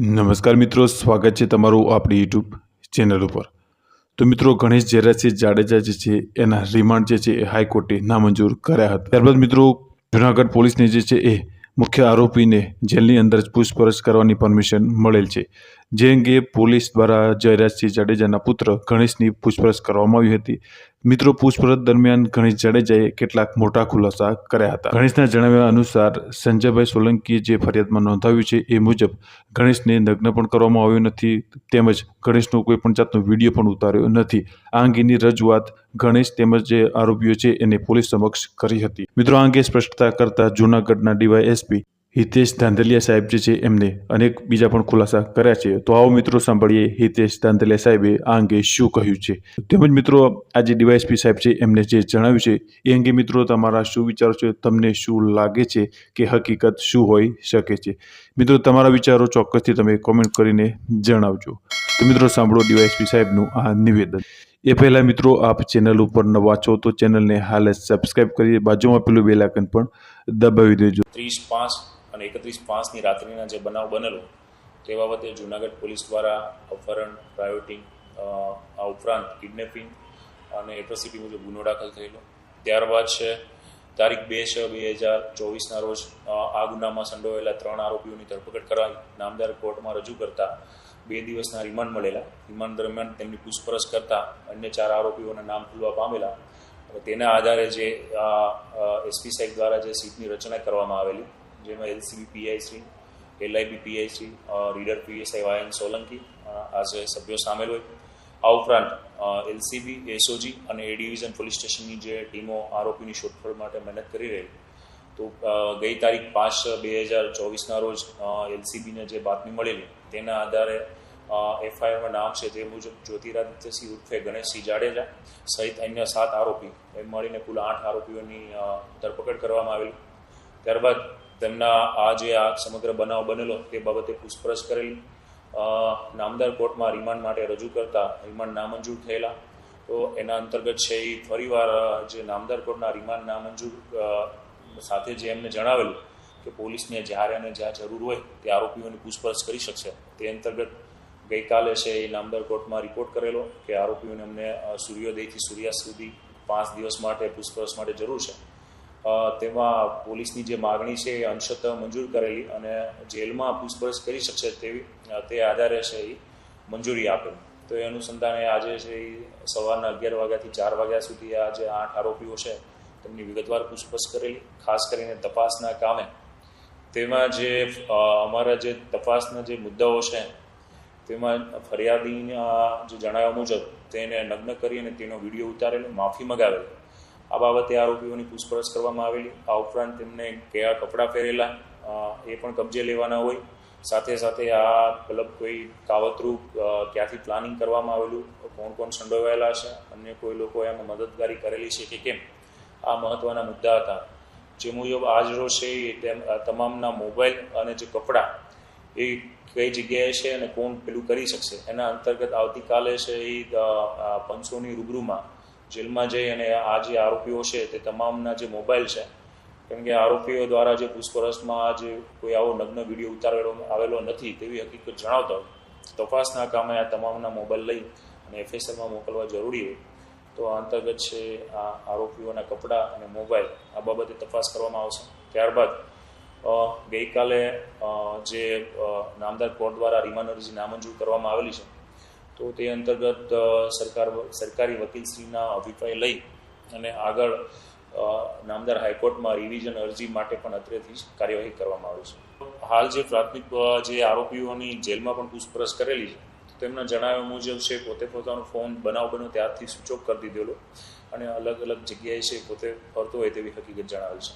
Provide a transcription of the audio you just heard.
નમસ્કાર મિત્રો, સ્વાગત છે તમારું આપણી યુટ્યુબ ચેનલ ઉપર. તો મિત્રો, ગણેશ ઝેરાસિંહ જાડેજા જે છે, એના રિમાન્ડ જે છે એ હાઈકોર્ટે નામંજૂર કર્યા હતા. ત્યારબાદ મિત્રો, જુનાગઢ પોલીસને જે છે એ મુખ્ય આરોપીને જેલની અંદર જ પૂછપરછ કરવાની પરમિશન મળેલ છે. જે અંગે પોલીસ દ્વારા જયરાજસિંહ જાડેજાના પુત્ર ગણેશની પૂછપરછ કરવામાં આવી હતી. મિત્રો, પૂછપરછ દરમિયાન ગણેશ જાડેજાએ કેટલાક મોટા ખુલાસા કર્યા હતા. ગણેશના જણાવ્યા અનુસાર, સંજયભાઈ સોલંકીએ જે ફરિયાદમાં નોંધાવ્યું છે એ મુજબ, ગણેશને નગ્ન પણ કરવામાં આવ્યો નથી, તેમજ ગણેશનો કોઈ પણ જાતનો વીડિયો પણ ઉતાર્યો નથી. આ અંગેની રજૂઆત ગણેશ તેમજ જે આરોપીઓ છે એને પોલીસ સમક્ષ કરી હતી. મિત્રો, આ અંગે સ્પષ્ટતા કરતા જૂનાગઢના ડીવાય એસપી હિતેશ ધાંધલિયા સાહેબ જે છે એમને અનેક બીજા પણ ખુલાસા કર્યા છે. તો આવો મિત્રો સાંભળીએ હિતેશ ધાંધલિયા સાહેબે આ અંગે શું કહ્યું છે? તેમજ મિત્રો, આ જે ડીવાયએસપી સાહેબ છે એમને જે જણાવ્યું છે, એ અંગે મિત્રો તમારા શું વિચારો છે? તમને શું લાગે છે કે હકીકત શું હોઈ શકે છે? મિત્રો, તમારા વિચારો ચોક્કસથી તમે કોમેન્ટ કરીને જણાવજો. તો મિત્રો, સાંભળો ડીવાયએસપી સાહેબનું આ નિવેદન. એ પહેલાં મિત્રો, આપ ચેનલ ઉપર નવા છો તો ચેનલને હાલ જ સબસ્ક્રાઇબ કરી બાજુમાં પેલું બેલ આઇકન પણ દબાવી દેજો. ત્રીસ પાંચ અને એકત્રીસ પાંચની રાત્રિના જે બનાવ બનેલો, તે બાબતે જૂનાગઢ પોલીસ દ્વારા અપહરણ રાયોટિંગ આ ઉપરાંત કિડનેપિંગ અને એટ્રોસિટી મુજબ ગુનો દાખલ થયેલો. ત્યારબાદ છે, તારીખ બે છ બે હજાર ચોવીસના રોજ આ ગુનામાં સંડોવાયેલા ત્રણ આરોપીઓની ધરપકડ કરાવી, નામદાર કોર્ટમાં રજૂ કરતા બે દિવસના રિમાન્ડ મળેલા. રિમાન્ડ દરમિયાન તેમની પૂછપરછ કરતા અન્ય ચાર આરોપીઓના નામ ખુલવા પામેલા. તેના આધારે જે એસપી સાહેબ દ્વારા જે સીટની રચના કરવામાં આવેલી જેમાં LCB PI Shri LIB PI Shri reader PSI Y N Solanki અ, આ જે સભ્યો સામેલ હોય. આ ઉપરાંત એલસીબી એસઓજી અને એ ડિવિઝન પોલીસ સ્ટેશનની જે ટીમો આરોપીની શોધખોળ માટે મહેનત કરી રહી તો ગઈ તારીખ પાંચ બે હજાર ચોવીસના રોજ એલસીબીને જે બાતમી મળેલી તેના આધારે એફઆઈઆરમાં નામ છે તે મુજબ જ્યોતિરાદિત્યસિંહ ઉર્ફે ગણેશસિંહ જાડેજા સહિત અન્ય સાત આરોપી એમ મળીને કુલ આઠ આરોપીઓની ધરપકડ કરવામાં આવેલી. ત્યારબાદ તેમના આ જે આ સમગ્ર બનાવ બનેલો તે બાબતે પૂછપરછ કરેલી. નામદાર કોર્ટમાં રિમાન્ડ માટે રજૂ કરતા રિમાન્ડ નામંજૂર થયેલા. તો એના અંતર્ગત છે એ ફરીવાર જે નામદાર કોર્ટના રિમાન્ડ નામંજૂર સાથે જે એમને જણાવેલું કે પોલીસને જ્યારે અને જ્યાં જરૂર હોય તે આરોપીઓની પૂછપરછ કરી શકશે. તે અંતર્ગત ગઈકાલે છે એ નામદાર કોર્ટમાં રિપોર્ટ કરેલો કે આરોપીઓને અમને સૂર્યોદયથી સૂર્યાસ્ત સુધી પાંચ દિવસ માટે પૂછપરછ માટે જરૂર છે. તેમાં પોલીસની જે માગણી છે એ અંશત મંજૂર કરેલી અને જેલમાં પૂછપરછ કરી શકશે તેવી તે આધારે છે એ મંજૂરી આપેલી. તો એ અનુસંધાને આજે છે એ સવારના અગિયાર વાગ્યાથી ચાર વાગ્યા સુધી આ જે આઠ આરોપીઓ છે, તેમની વિગતવાર પૂછપરછ કરેલી, ખાસ કરીને તપાસના કામે. તેમાં જે અમારા જે તપાસના જે મુદ્દાઓ છે, તેમાં ફરિયાદીના જે જણાવ્યા મુજબ તેને નગ્ન કરી અને તેનો વીડિયો ઉતારેલો, માફી મગાવેલી. આ બાબતે આરોપીઓની પૂછપરછ કરવામાં આવેલી. આ ઉપરાંત તેમને કયા કપડાં પહેરેલા એ પણ કબજે લેવાના હોય. સાથે સાથે આ, મતલબ કોઈ કાવતરું ક્યાંથી પ્લાનિંગ કરવામાં આવેલું, કોણ કોણ સંડોવાયેલા છે અન્ય કોઈ લોકો એમાં મદદગારી કરેલી છે કે કેમ, આ મહત્વના મુદ્દા હતા. જે મુજબ આજ રોજ છે એ તેમ તમામના મોબાઈલ અને જે કપડાં, એ કઈ જગ્યાએ છે અને કોણ પેલું કરી શકશે. એના અંતર્ગત આવતીકાલે છે એ પંચોની રૂબરૂમાં જેલમાં જઈ અને આ જે આરોપીઓ છે તે તમામના જે મોબાઈલ છે, કેમ કે આરોપીઓ દ્વારા જે પૂછપરછમાં આ જે કોઈ આવો નગ્ન વીડિયો ઉતારેલો આવેલો નથી તેવી હકીકત જણાવતા તપાસના કામે આ તમામના મોબાઈલ લઈ અને એફએસએલમાં મોકલવા જરૂરી હોય. તો આ અંતર્ગત છે આ આરોપીઓના કપડાં અને મોબાઈલ આ બાબતે તપાસ કરવામાં આવશે. ત્યારબાદ ગઈકાલે જે નામદાર કોર્ટ દ્વારા રિમાન્ડ અરજી નામંજૂર કરવામાં આવેલી છે. તો તે અંતર્ગત સરકાર સરકારી વકીલશ્રીના અભિપ્રાય લઈ અને આગળ નામદાર હાઈકોર્ટમાં રિવિઝન અરજી માટે પણ અત્રેથી જ કાર્યવાહી કરવામાં આવી છે. હાલ જે પ્રાથમિક જે આરોપીઓની જેલમાં પણ પૂછપરછ કરેલી છે તેમના જણાવ્યા મુજબ છે, પોતે પોતાનો ફોન બનાવ બન્યો ત્યારથી સ્વિચ ઓફ કરી દીધેલો અને અલગ અલગ જગ્યાએ છે, પોતે ફરતો હોય તેવી હકીકત જણાવેલ છે.